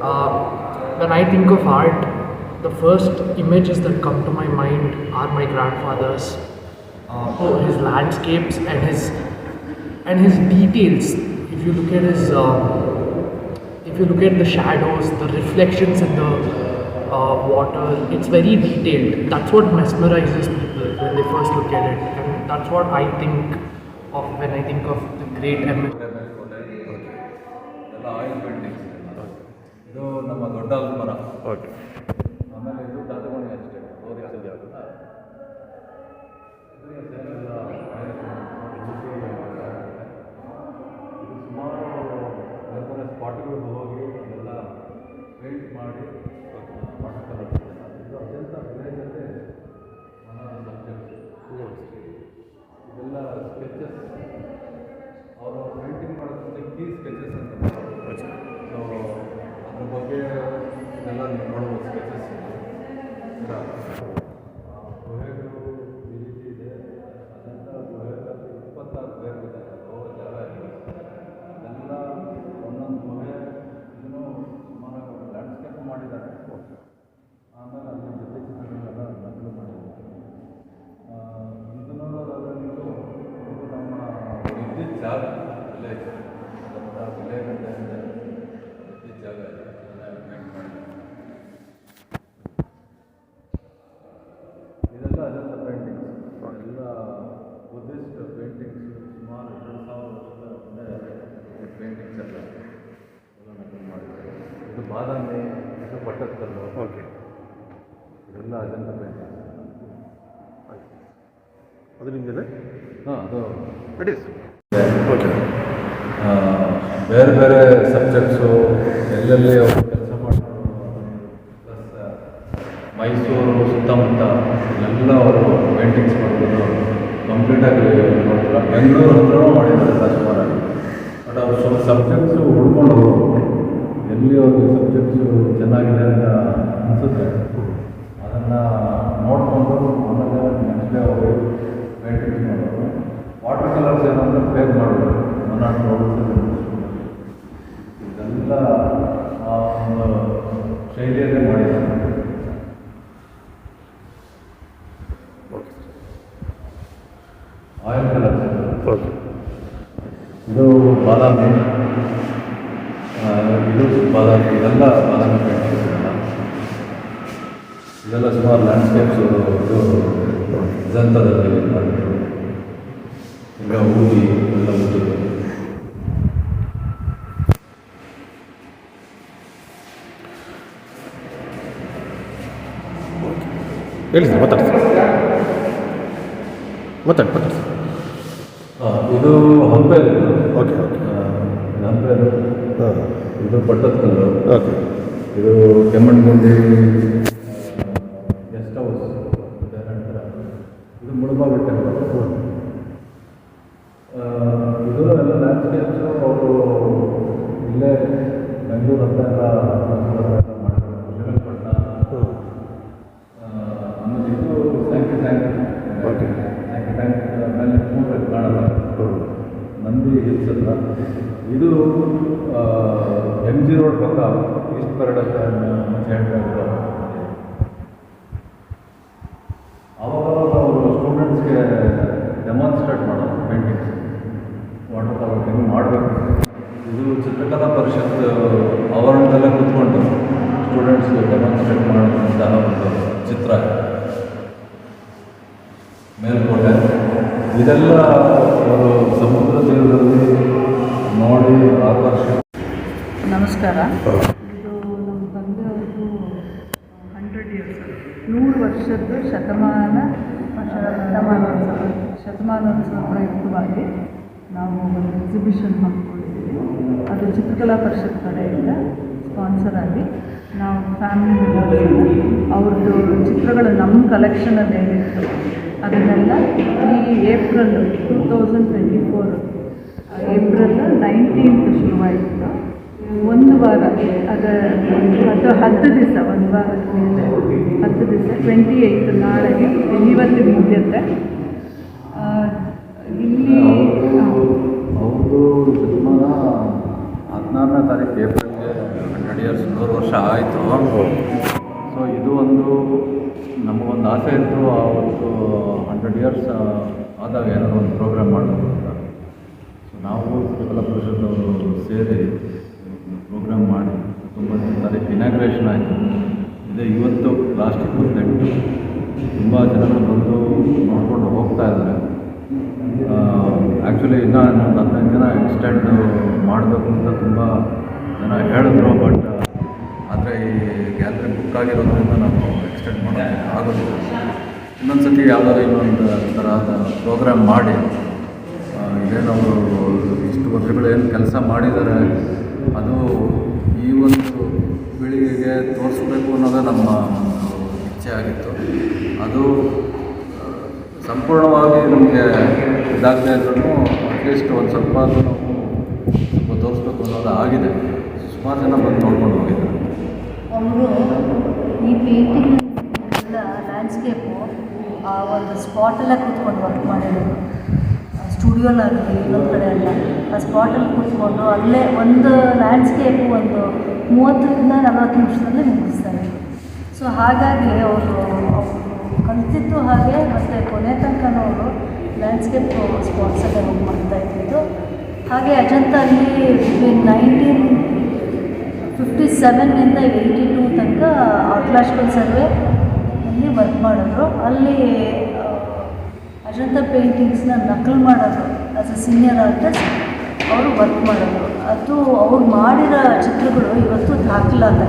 Uh, when I think of art, the first images that come to my mind are my grandfather's, uh, oh, his landscapes and his and his details. If you look at his, um, if you look at the shadows, the reflections in the uh, water, it's very detailed. That's what mesmerizes people when they first look at it, and that's what I think of when I think of the great MS. ಇದು ನಮ್ಮ ದೊಡ್ಡ ಮರ okay ಗುಹೆಗಳು ಈ ರೀತಿ ಇದೆ. ಅದಂತ ಗುಹೆಗಳಲ್ಲಿ ಇಪ್ಪತ್ತಾರು ಇದೆ ಹೋಗೋ ಜಾಗ ಇದೆ. ಎಲ್ಲ ಒಂದೊಂದು ಗುಹೆ ಇದನ್ನು ಸುಮಾರು ಲ್ಯಾಂಡ್ಸ್ಕೇಪ್ ಮಾಡಿದ್ದಾರೆ. ಆಮೇಲೆ ಅಲ್ಲಿ ಜೊತೆ ಚಿತ್ರಗಳನ್ನೆಲ್ಲ ನಕಲು ಮಾಡಿದ್ದಾರೆ ಆ, ಇದು ನೋಡೋದಾದ್ರೆ ನೀವು ಇದು ನಮ್ಮ ವಿದ್ಯುತ್ ಜಾಗ ವಿಲೇಜ್ ದೊಡ್ಡ ವಿಲೇಜ್ ಅಂತ ಇದೆ ವಿದ್ಯುತ್ ಜಾಗ ಇದೆ ಅದನ್ನ paint ಮಾಡಿದ್ದಾರೆ. ಇದೆಲ್ಲ ಅಜಂತ ಪೇಂಟಿಂಗ್ಸ್ ಎಲ್ಲ ಬುದ್ಧಿಸ್ಟ್ ಪೇಂಟಿಂಗ್ಸ್ ಸುಮಾರು ಎರಡು ಸಾವಿರ ವರ್ಷದ ಹಿಂದೆ ಪೇಂಟಿಂಗ್ಸ್ ಎಲ್ಲ ಎಲ್ಲ ನಕಲು ಮಾಡಿದ್ದಾರೆ ಇದು ಬಾದಾಮಿ ಇದು ಪಟ್ಟದಕಲ್ಲು ಓಕೆ ಇದೆಲ್ಲ ಅಜಂತ ಪೇಂಟಿಂಗ್ಸ್ ಅದು ನಿಮ್ಮದೇ ಹಾಂ ಅದು. ಇಟ್ ಈಸ್ ಓಕೆ ಆ, ಬೇರೆ ಬೇರೆ ಸಬ್ಜೆಕ್ಟ್ಸು ಎಲ್ಲೆಲ್ಲಿ ಅವರು ಕೆಲಸ ಮಾಡ್ತಾರೆ ಪ್ಲಸ್ ಮೈಸೂರು ಸುತ್ತಮುತ್ತ ಎಲ್ಲ ಅವರು ಪೇಂಟಿಂಗ್ಸ್ ಮಾಡಿದ್ರು ಕಂಪ್ಲೀಟಾಗಿ ನೋಡಿಲ್ಲ ಬೆಂಗಳೂರು ಹತ್ರನೂ ಮಾಡಿದ್ದಾರೆ ಸುಮಾರಾಗಿ. ಬಟ್ ಅವ್ರು ಸ್ವಲ್ಪ ಸಬ್ಜೆಕ್ಟ್ಸು ಹುಡ್ಕೊಂಡು ಹೋಗೋರು ಎಲ್ಲಿ ಅವ್ರಿಗೆ ಸಬ್ಜೆಕ್ಟ್ಸು ಚೆನ್ನಾಗಿದೆ ಅಂತ ಅನಿಸುತ್ತೆ. ಅದನ್ನು ನೋಡಿಕೊಂಡು ಆಮೇಲೆ ನೆಕ್ಸ್ಟ್ ಡೇ ಅವರು ಪೇಂಟಿಂಗ್ಸ್ ಮಾಡೋದು ವಾಟರ್ ಕಲರ್ಸ್ ಏನಂದರೆ ಪೇರ್ ಮಾಡೋದು ಒನ್ ಆರ್ ಇದೆಲ್ಲ ಆ ಒಂದು ಶೈಲಿಯಲ್ಲೇ ಮಾಡಿದ್ದಾರೆ ಆಯಿಲ್ ಕಲರ್ಸ್ ಇದು ಬಾದಾಮಿ. ಇದು ಬಾದಾಮಿ ಇದೆಲ್ಲ ಬಾದಾಮಿ ಪೇಂಟಿಂಗ್ಸ್ ಇದೆಲ್ಲ ಸುಮಾರು ಲ್ಯಾಂಡ್ಸ್ಕೇಪ್ಸು ಇದು ಜಂತದಲ್ಲಿ ಮಾಡಿದ್ರು. ಈಗ ಊದಿ ಎಲ್ಲ ಊಟಿ ಹೇಳಿ ಸರ್ ಮಾತಾಡಿ ಸರ್. ಮಾತಾಡಿ ಮಾತಾಡಿ ಸರ್. ಇದು ಹಂಪೆ ಓಕೆ ಓಕೆ. ಹಾಂ. ಇದು ಪಟ್ಟದಕಲ್ಲು. ಓಕೆ. ಇದು ಕೆಮ್ಮಣ್ಣಗುಂಡಿ ಗೆಸ್ಟ್ ಹೌಸ್ ಇದೆ ನಂತರ ಇದು ಮುಳಬಾಗ ಟೆಂಪಲ್ ಇದು ಎಲ್ಲ ಲ್ಯಾಂಡ್ಸ್ಕೇಪ್ಸು ಅವರು ಇಲ್ಲೇ ಬೆಂಗಳೂರು ಹತ್ರ ಎಲ್ಲ ಎಲ್ಲ ಮಾಡಿದ್ರು ಶ್ರೀರಂಗಪಟ್ಟಣ ಹ್ಞೂ ಆ, ಆಮೇಲೆ ಇದು Sankey tank Okay. Sankey tank ಮೇಲೆ ಮೂರು ಕಾಣಲ್ಲ ಹ್ಞೂ ನಂದಿ ಹಿಲ್ಸ್ ಹತ್ರ ಇದು ಎಂ ಜಿ ರೋಡ್ ಪಕ್ಕ ಈಸ್ಟ್ ಪರಡಕ್ಕ ಹೇಳ್ತಾ ಅವಾಗ ಅವರು ಸ್ಟೂಡೆಂಟ್ಸ್ಗೆ ಡೆಮಾನ್ಸ್ಟ್ರೇಟ್ ಮಾಡೋದು ಪೇಂಟಿಂಗ್ಸ್ ವಾಟರ್ ಕಲರ್ ಹೆಂಗೆ ಮಾಡಬೇಕು? ಇದು ಚಿತ್ರಕಲಾ ಪರಿಷತ್ ಆವರಣದಲ್ಲೇ ಕೂತ್ಕೊಂಡು ಸ್ಟೂಡೆಂಟ್ಸ್ಗೆ ಡೆಮಾನ್ಸ್ಟ್ರೇಟ್ ಮಾಡೋದಂತಹ ಒಂದು ಚಿತ್ರ. ಮೇಲ್ಕೋಟೆ. ಇದೆಲ್ಲ ನಮಸ್ಕಾರ. ಇದು ನಮ್ಮ ತಂದೆಯವ್ರದ್ದು ಹಂಡ್ರೆಡ್ ಇಯರ್ಸ್ ನೂರು ವರ್ಷದ್ದು ಶತಮಾನ ಶತಮಾನೋತ್ಸವ. ಶತಮಾನೋತ್ಸವ ಪ್ರಯುಕ್ತವಾಗಿ ನಾವು ಒಂದು ಎಕ್ಸಿಬಿಷನ್ ಹಾಕ್ಕೊಂಡಿದ್ದೀವಿ ಅದು ಚಿತ್ರಕಲಾ ಪರಿಷತ್ ಕಡೆಯಿಂದ ಸ್ಪಾನ್ಸರ್ ಆಗಿ ನಾವು ಫ್ಯಾಮಿಲಿ ಮೆಂಬರ್ಸ್ ಅವ್ರದ್ದು ಚಿತ್ರಗಳು ನಮ್ಮ ಕಲೆಕ್ಷನಲ್ಲಿ ಏನಿತ್ತು ಅದನ್ನೆಲ್ಲ ಈ April two thousand twenty four April nineteenth ಶುರುವಾಯಿತು. ಒಂದು ವಾರ, ಅದು ಅದು ಹತ್ತು ದಿವಸ, ಒಂದು ವಾರ ಹತ್ತು ದಿವಸ ಟ್ವೆಂಟಿ ಏಯ್ತ್ ನಾಳೆಗೆ, ಇವತ್ತು ಮುಗಿಯುತ್ತೆ. ಇಲ್ಲಿ ಜನ್ಮದ ಹದಿನಾರನೇ ತಾರೀಕು ಏಪ್ರಿಲ್ಗೆ ಹಂಡ್ರೆಡ್ ಇಯರ್ಸ್ ನೂರು ವರ್ಷ ಆಯಿತು. ಸೊ ಇದು ಒಂದು, ನಮಗೊಂದು ಆಸೆ ಇತ್ತು, ಆ ಒಂದು ಹಂಡ್ರೆಡ್ ಇಯರ್ಸ್ ಆದಾಗ ಏನಾದರೂ ಒಂದು ಪ್ರೋಗ್ರಾಮ್ ಮಾಡಬೇಕು ಅಂತ. ಸೊ ನಾವು ಕಲಾ ಸೇರಿ ತಾರೀಕು ಇನಾಗ್ರೇಷನ್ ಆಯಿತು. ಇದೆ ಇವತ್ತು ಲಾಸ್ಟ್ ಇಪ್ಪತ್ತೆಂಟು ತುಂಬ ಜನ ಬಂದು ನೋಡ್ಕೊಂಡು ಹೋಗ್ತಾ ಇದ್ದಾರೆ. ಆ್ಯಕ್ಚುಲಿ ಇನ್ನೂ ಒಂದು ಹದಿನೈದು ಜನ ಎಕ್ಸ್ಟೆಂಡ್ ಮಾಡಬೇಕು ಅಂತ ತುಂಬ ಜನ ಹೇಳಿದ್ರು ಬಟ್ ಆದರೆ ಈ ಗ್ಯಾಲರಿ ಬುಕ್ ಆಗಿರೋದ್ರಿಂದ ನಾವು ಎಕ್ಸ್ಟೆಂಡ್ ಮಾಡೋಕ್ಕೆ ಆಗೋದಿಲ್ಲ. ಇನ್ನೊಂದು ಸತಿ ಯಾವುದಾದ್ರು ಇನ್ನೊಂದು ಥರದ ಪ್ರೋಗ್ರಾಮ್ ಮಾಡಿ. ಇದೇನವರು ಇಷ್ಟು ಏನು ಕೆಲಸ ಮಾಡಿದ್ದಾರೆ, ಅದು ಈ ಒಂದು ಪೀಳಿಗೆಗೆ ತೋರಿಸ್ಬೇಕು ಅನ್ನೋದೇ ನಮ್ಮ ಇಚ್ಛೆ ಆಗಿತ್ತು. ಅದು ಸಂಪೂರ್ಣವಾಗಿ ನಮಗೆ ಇದಾಗದೇ ಇದ್ರೂ ಅಟ್ಲೀಸ್ಟ್ ಒಂದು ಸ್ವಲ್ಪ ನಾವು ತೋರಿಸ್ಬೇಕು ಅನ್ನೋದು ಆಗಿದೆ. ಸುಮಾರು ಜನ ಬಂದು ನೋಡ್ಕೊಂಡು ಹೋಗಿದ್ದಾರೆ. ಅವರು ಈ ಪೇಂಟಿಂಗ್ ಲ್ಯಾಂಡ್ಸ್ಕೇಪು ಆ ಒಂದು ಸ್ಪಾಟೆಲ್ಲ ಕೂತ್ಕೊಂಡು ವರ್ಕ್ ಮಾಡಿರೋದು. ಸ್ಟುಡಿಯೋಲಾಗಲಿ ಇನ್ನೊಂದು ಕಡೆ ಅಲ್ಲ. ಆ ಸ್ಪಾಟಲ್ಲಿ ಕೂತ್ಕೊಂಡು ಅಲ್ಲೇ ಒಂದು ಲ್ಯಾಂಡ್ಸ್ಕೇಪು ಒಂದು ಮೂವತ್ತರಿಂದ ನಲವತ್ತು ನಿಮಿಷದಲ್ಲಿ ಮುಗಿಸ್ತಾರೆ. ಸೊ ಹಾಗಾಗಿ ಅವರು ಕಲಿತಿದ್ದು ಹಾಗೆ ಮತ್ತು ಕೊನೆ ತನಕ ಅವರು ಲ್ಯಾಂಡ್ಸ್ಕೇಪ್ ಸ್ಪಾಟ್ಸಲ್ಲೇ ಹೋಗಿ ಮಾಡ್ತಾ ಇದ್ದಿದ್ದು. ಹಾಗೆ ಅಜಂತಲ್ಲಿ ಬಿಟ್ವೀನ್ ನೈನ್ಟೀನ್ ಫಿಫ್ಟಿ ಸೆವೆನ್ನಿಂದ ಏಯ್ಟಿ ಟೂ ತನಕ ಆರ್ಕ್ಲಾಸ್ಟಿಕಲ್ ಸರ್ವೆ ಅಲ್ಲಿ ವರ್ಕ್ ಮಾಡಿದ್ರು. ಅಲ್ಲಿ ಅಜಂತ ಪೇಂಟಿಂಗ್ಸ್ನ ನಕಲು ಮಾಡೋದು ಆಸ್ ಅ ಸೀನಿಯರ್ ಆರ್ಟಿಸ್ಟ್ ಅವರು ವರ್ಕ್ ಮಾಡೋದು. ಅದು ಅವ್ರು ಮಾಡಿರೋ ಚಿತ್ರಗಳು ಇವತ್ತು ದಾಖಲಾದ